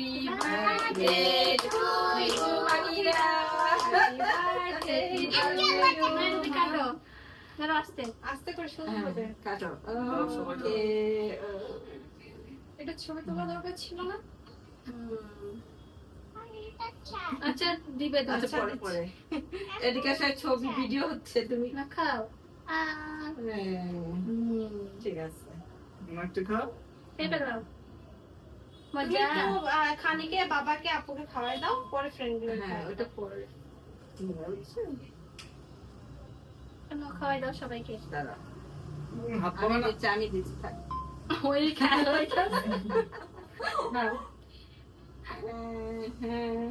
Happy birthday to you Manira কাটো ধরো আসতে। আস্তে করে শুরু হবে। কাটো। ওকে ওকে এটা ছবি তোলা দরকার ছিল না? আচ্ছা দিবে আচ্ছা পরে পরে। এদিকে আসে ছবি ভিডিও হচ্ছে তুমি। না খাও। হ্যাঁ, ঠিক আছে। একটু খাও। পেপে দাও তুমি মজা একটু, আহ, খানিকে বাবাকে আপুকে খাওয়াই দাও পরে ফ্রেন্ডগুলো হ্যাঁ ওটা পরে। খাওয়াই দাও সবাইকে। হাত আমি দিচ্ছি থাক। ওই দাঁড়াও। হ্যাঁ, হ্যাঁ।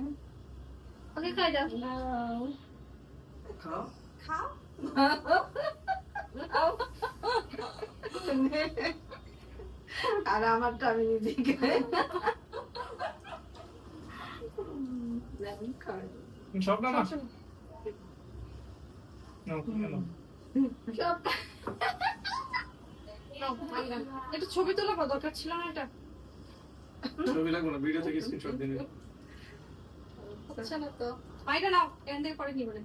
ওকে খাই দাও। খাও। খাও। নাও। আর আমারটা আমি নিজে খাই। সব না। একটু ছবি তোলা দরকার ছিল না এটা? ছবি লাগবে না ভিডিও থেকে স্ক্রিনশট দিন হচ্ছে না তো। নাও এখান থেকে পরে নিবে।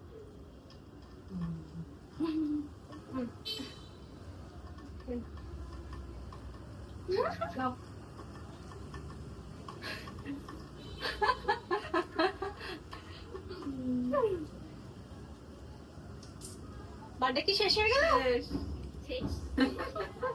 বার্থডে কি শেষ হয়ে গেল? শেষ।